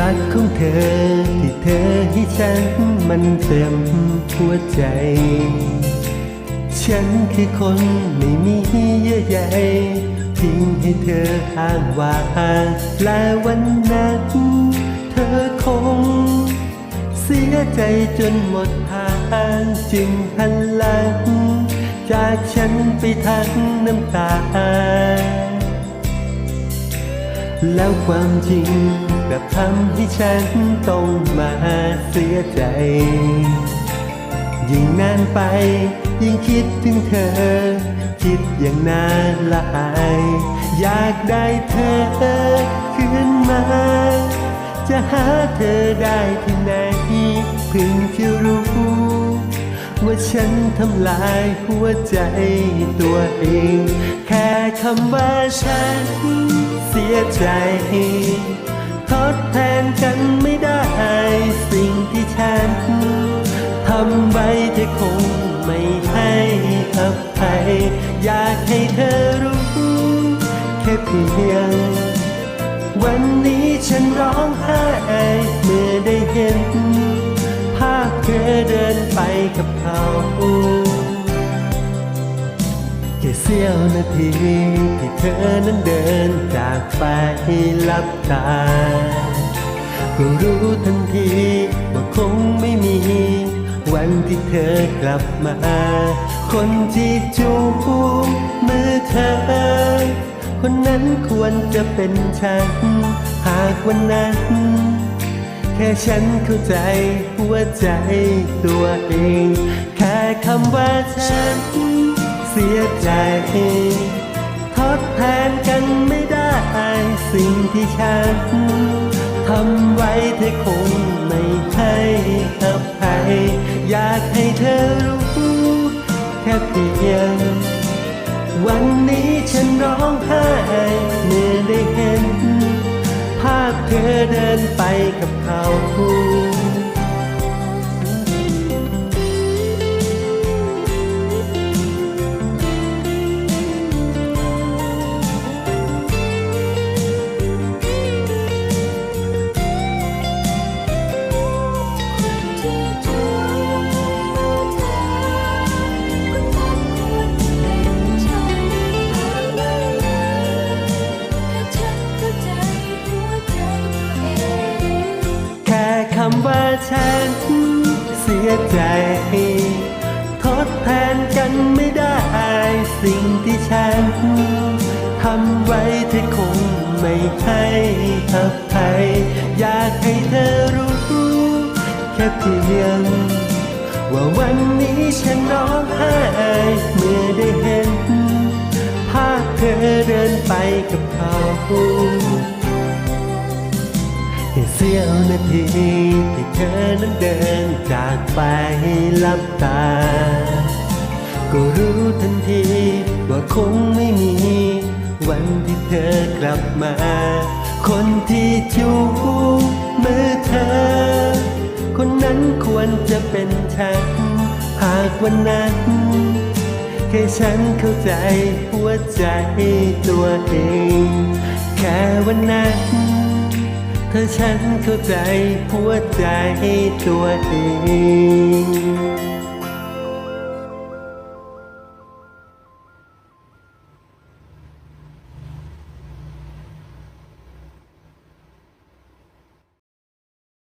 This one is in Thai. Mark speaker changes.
Speaker 1: รักของเธอที่เธอให้ฉันมันเต็มหัวใจ ฉันคือคนไม่มีเยื่อใยทิ้งให้เธอห่างว่างและวันนั้นเธอคง เสียใจจนหมดทางจึงหันหลัง จากฉันไปทั้งน้ำตา แล้วความจริงกลับำให้ฉันต้องมาเสียใจ ยิ่งนานไป ยิ่งคิดถึงเธอ คิดอย่างน่าละอาย อยากได้เธอคืนมา จะหาเธอได้ที่ไหนเพิ่งจะรู้ว่าฉันทำลายหัวใจตัวเอง แค่คำว่าฉันเสียใจ ทดแทนกันไม่ได้ สิ่งที่ฉันทำไว้เธอคงไม่ให้อภัยอยากให้เธอรู้แค่เพียง วันนี้ฉันร้องไห้เมื่อได้เห็น ภาพเธอเดินไปกับเขา สี้ยวนาทีที่เธอนั้นเดินจากไปลับตา ก็รู้ทันทีว่าคงไม่มี วันที่เธอกลับมา คนที่จูบมือเธอ คนนั้นควรจะเป็นฉัน หากวันนั้น แค่ฉันเข้าใจหัวใจตัวเอง แค่คำว่าฉัน เสียใจ ทดแทนกันไม่ได้สิ่งที่ฉันทำไว้เธอคงไม่ให้อภัยอยากให้เธอรู้ แค่เพียง วันนี้ฉันร้องไห้เมื่อได้เห็น ภาพเธอเดินไปกับเขา
Speaker 2: ที่ ว่าฉันเสี
Speaker 1: ยใจ ทดแทนกันไม่ได้สิ่งที่ฉันทำไว้เธอคงไม่ให้อภัยอยากให้เธอรู้ แค่เพียง ว่าวันนี้ฉันร้องไห้เมื่อได้เห็น ภาพเธอเดินไปกับเขา เสี้ยวนาทีที่เธอนั้นเดินจากไปลับตา ก็รู้ทันทีว่าคงไม่มี วันที่เธอกลับมา คนที่จูบมือเธอ คนนั้นควรจะเป็นฉัน หากวันนั้นแค่ฉันเข้าใจหัวใจตัวเอง แค่วันนั้น เธอฉันเข้าใจหัวใจตัวเอง